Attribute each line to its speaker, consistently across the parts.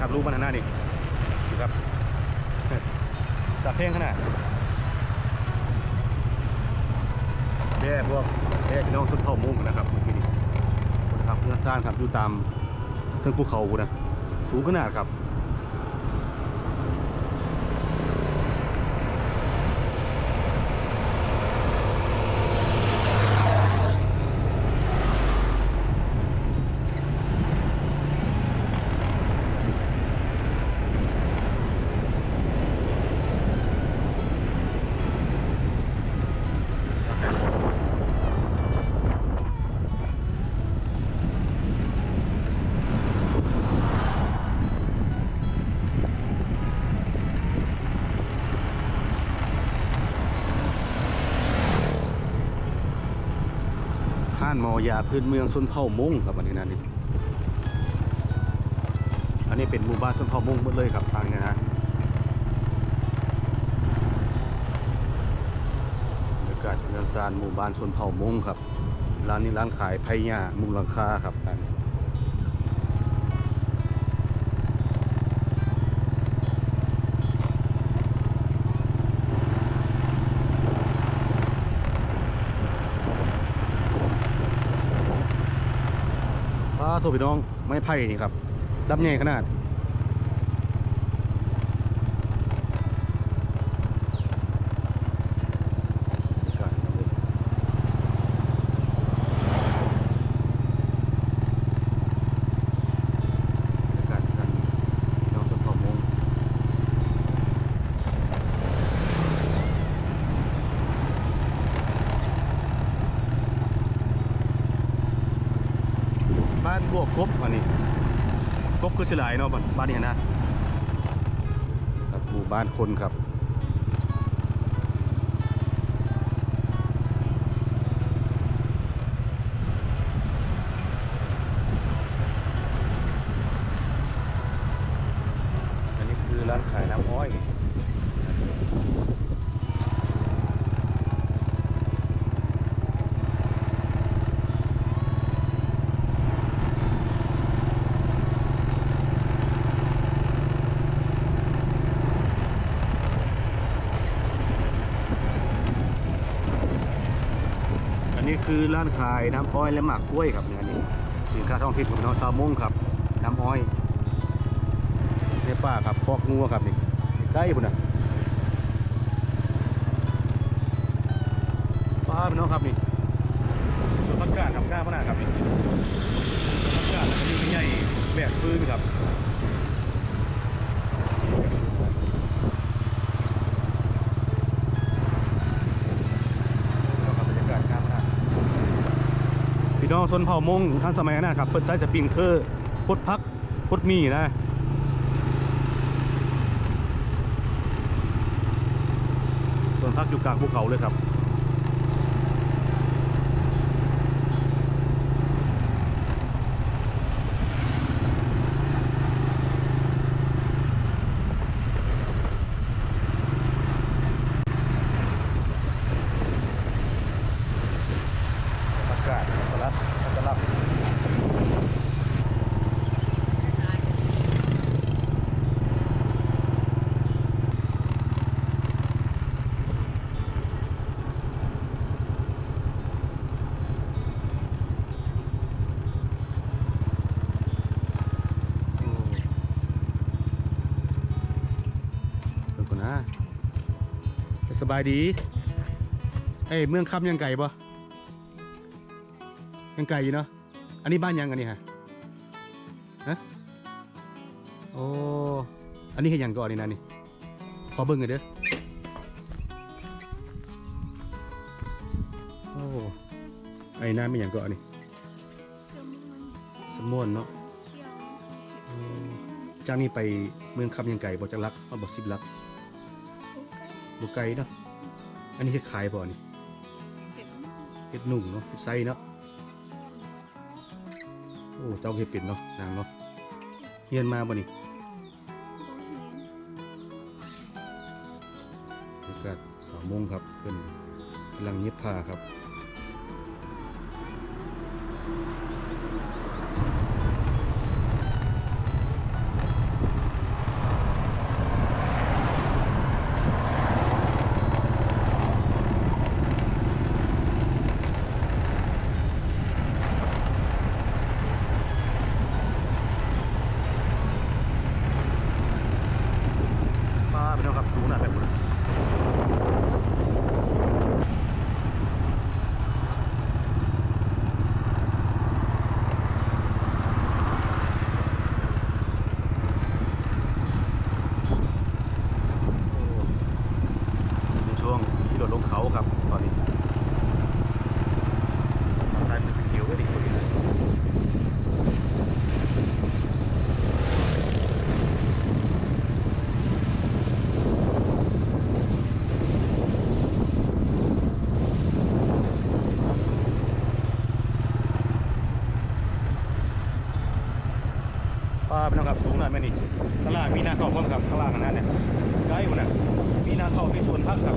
Speaker 1: ครับรูปบานาน่านี่ดูครับตาเพ่งขนาดแย่พวกแย่พี่น้องสุดเท่ามุ้งนะครับทีนี้ครับเนื้อนสร้างครับอยู่ตามเทิงภูเขานะสูงขนาดครับ ห้านมอยาพื้นเมืองชนเผ่ามงครับอันนี้นะนี่อันนี้เป็นหมู่บ้านชนเผ่ามงหมดเลยครับทางนี้นะบรรยากาศเมืองซานหมู่บ้านชนเผ่ามงครับร้านนี้ร้านขายไผ่หญ้ามุงหลังคาครับร้านนี้ป้าโทร พี่น้องไม้ไผ่นี่ครับรับใหญ่ขนาด วกกบอันนี้กบคือสิหลายเนาะบ้านบ้านนี้นะ ครับหมู่บ้านคนครับ ร้านขายน้ำอ้อยและหมากกล้วยครับเนี่ยนนี้สินค้าท้องถิ่นของน้องซาวมงครับ น้ำอ้อยในป่าครับคอกงัวครับนี่ใกล้ปุ่นนะป้าพี่น้องครับนี่สวนผักกาดทำก้าพนาครับนี่สวนผักกาดแล้วก็มีใหญ่แบกปืนครับ พี่น้องชนเผ่ามงท่านสมัยนั้นนะครับเปิดไซส์สปริงเคอร์พดพักพดมีนะส่วนพักอยู่กลางภูเขาเลยครับ บายดีเอ้ยเมืองคำยังไก่ปะยังไกลอยู่เนาะอันนี้บ้านยังอันนี้ฮะฮะโอ้อันนี้เห็นยังก่อนนี่นะนี่ขอเบิ่งหน่อยเด้อโอ้ไอ้น้ำไม่ยังก่อนนี่สมวนเนาะอืมจากนี้ไปเมืองคำยังไก่บอกจะลักเอาบอกสิบลัก บุกไก่เนาะ อันนี้เฮ็ดขายบ่นี่เห็ดหนุ่มเนาะเห็ดไส้เนาะ โอ้เจ้าเห็ดเป็นเนาะนางเนาะเฮียนมาบ่นี่บรรยากาศสามโมงครับเพิ่นกำลังเย็บผ้าครับ องครับสูงหน่อยไหมนี่ข้างล่างมีหน้าเข้าพร้อมครับข้างล่างนะเนี่ยได้หมดนน่ะมีหน้าเข้าที่สวนพักครับ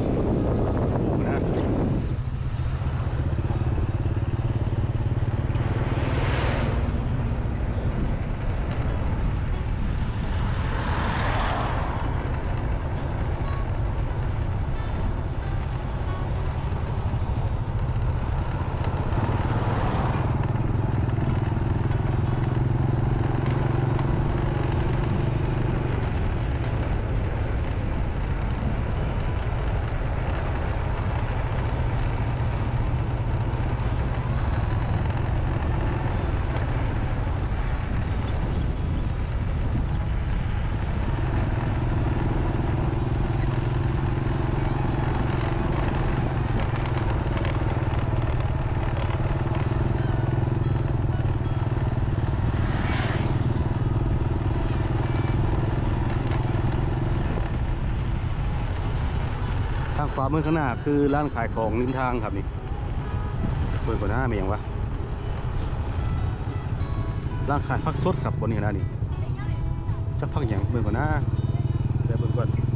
Speaker 1: วามือข้างหน้าคือร้านขายของริมทางครับนี่เปิดกว่าหน้ามีอย่างวะร้านขายผักสดครับบนนี้นะนี่จะพักอย่างเปิดกว่าหน้าเดี๋ยวเปิดก่อน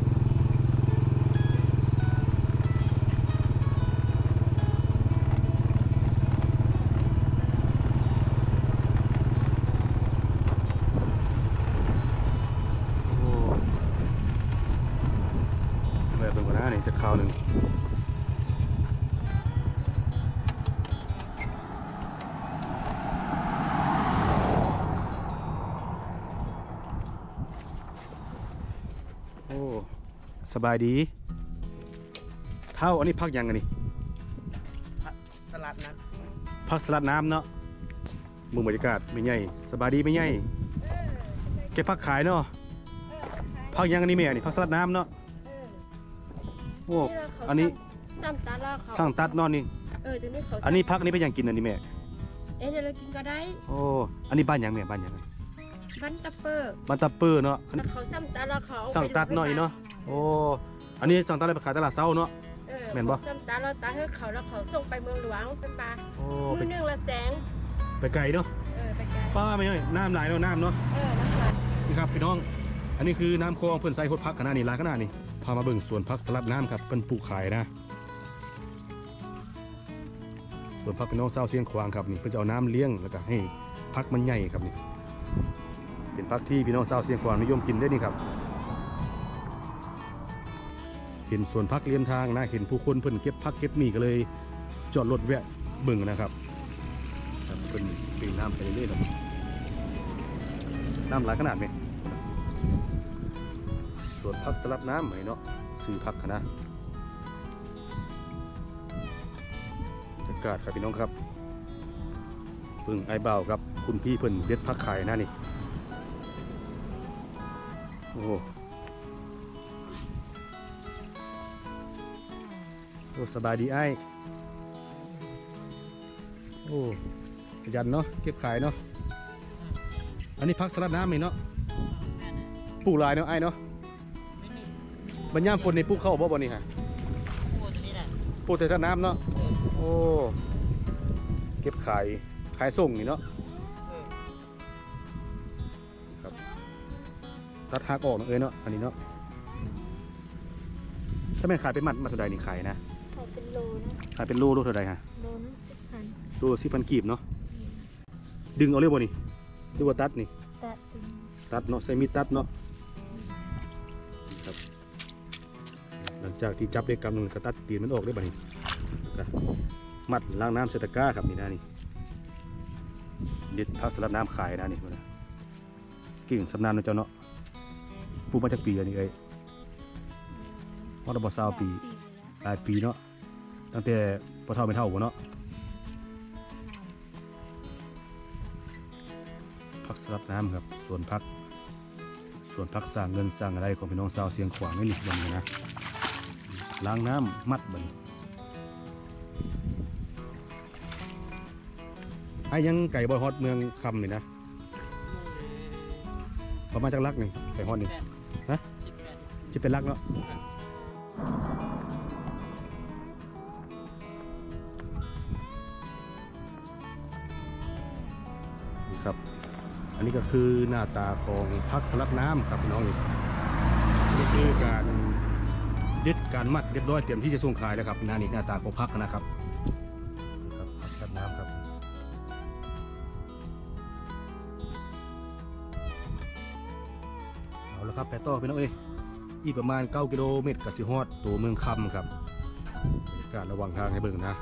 Speaker 1: สบายดี เท่าอันนี้พักยังไงนี่
Speaker 2: สลัดนั้น
Speaker 1: พักสลัดน้ำเนาะมุมบรรยากาศไม่ใหญ่สบายดีไม่ใหญ่เก็บพักขายเนาะพักยังอันนี้แม่นี่พักสลัดน้ำเนาะโอ้อันนี้
Speaker 3: ซ้ำตาลาเขา
Speaker 1: สร้างตัดเนอนนี่
Speaker 3: เออเดี๋ยวนี้เขา
Speaker 1: อันนี้พักอันนี้เป็นหยังกินอันนี้แม่
Speaker 3: เอ๊ะเดี๋ยวเรากินก็ได้
Speaker 1: โอ้อันนี้บ้านหยังแม่บ้านหยัง
Speaker 3: บันตัปเปอร์
Speaker 1: บ้านตะเปอร์เนาะอันนี้
Speaker 3: เขาซ้ำตาลาเขาเอไป
Speaker 1: สร้างตัดหน่อยเนาะ โอ้อันนี้สร้างตัดอะไรไปขายตลาดเช้าเนาะ
Speaker 3: เออ
Speaker 1: แม่นบ่
Speaker 3: ซ้ำตาลาตาให้เขาแล้วเขาส่งไปเมืองหลวงเป็นปลา
Speaker 1: โอ้
Speaker 3: มื
Speaker 1: ไป
Speaker 3: อหนึงละแสง
Speaker 1: ไปไกลเนาะ
Speaker 3: เออไปไกล
Speaker 1: ป้าไม่ใช่น้ำไหลเนาะน้ำเนาะ
Speaker 3: เออนะคะ
Speaker 1: นี่ครับพี่น้อง อันนี้คือน้ำคลองเพื่อนใส่หดพักขนาดนี้ร้านขนาดนี้พามาเบิ่งสวนพักสลัดน้ำครับเป็นปลูกขายนะสวนพักพี่น้องเศร้าวเสียงขวางครับนี่เพื่อจะเอาน้ำเลี้ยงแล้วก็ให้พักมันใหญ่ครับนี่เป็นพักที่พี่น้องเศร้าวเสียงขวางนิยมกินได้นี่ครับเห็นสวนพักเลี้ยมทางนะเห็นผู้คนเพิ่นเก็บพักเก็บมีก็เลย จอดรถแวะเบิ่งนะครับเพิ่นปีนน้ำไปเรื่อยๆครับน้ำหลายขนาดไหมส่วนพักสลัดน้ำไหมเนาะซื้อพักนะบรรยากาศครับพี่น้องครับเพิ่งไอ้เบาครับคุณพี่เพิ่นเด็ดพักขายนะนี่โอ้ โอ้สบายดีไอ้โอ้ขยันเนาะเก็บขายเนาะอันนี้พักสลัดน้ำไหมเนาะปลูกลายเนาะไอ้เนาะบรรยามฝนในปลูกเข้าบ่บ่นี่ฮะ
Speaker 2: โอ้ตัวนี้น่ะ
Speaker 1: ปลูกแต่ถ้าน้ำเนาะโอ้เก็บขายขายส่งนี่เนาะครับตัดหักออกเนาะเอ้ยเนาะอันนี้เนาะถ้าแม่นขายเป็นมัดมาเท่าในี่ขายนะ
Speaker 3: โลนะ
Speaker 1: ขายเป็นโลโลเท่าใดฮะ
Speaker 3: โลนึงสิบพัน
Speaker 1: โลสิพันกีบเนาะดึงเอาเลยบ่นี่หรือว่าตัดนี่
Speaker 3: แต่เป็น
Speaker 1: ตัดเนาะใส่มีดตัดเนาะครับหลังจากที่จับได้กำหนึงก็ตัดตีนมันออกได้บ่นี่ก็มัดล้างน้ำใส่ตะกร้าครับนี่นะนี่เด็ดพักสลัดน้ำขายนะนี่พุ่นนะกิ่งสำนานเนาะเจ้าเนาะปลูกมาจากปีอันนี้เอ้ยว่าเราบ่ซาวปีหลายปีเนาะ ตั้งแต่พอเท่าไม่เท่าบ่เนาะพักสลับน้ำครับส่วนพักส่วนพักสร้างเงินสร้างอะไรของพี่น้องสาวเสียงขวางไม่หลีกบันเลยนะล้างน้ำมัดบันไอ้ยังไก่บอฮอดเมืองคำนี่นะประมาณจักลักหนึ่งไก่ฮอดนึ่ฮะจะเป็นลักเนาะ นนี้ก็คือหน้าตาของพักสลัดน้ำครับพี่น้องนี่นี่คือการเด็ดการมัดเรียบร้อยเตรียมที่จะส่งขายแล้วครับหน้านี่หน้าตาของพักนะครับครับพักสลัดน้ำครับเอาละครับไปต่อพี่น้องเอ้ยอีกประมาณ 9 กิโลเมตรกับสิฮอดตัวเมืองคำครับบรรยากาศระหว่างทางให้เบิ่งนะ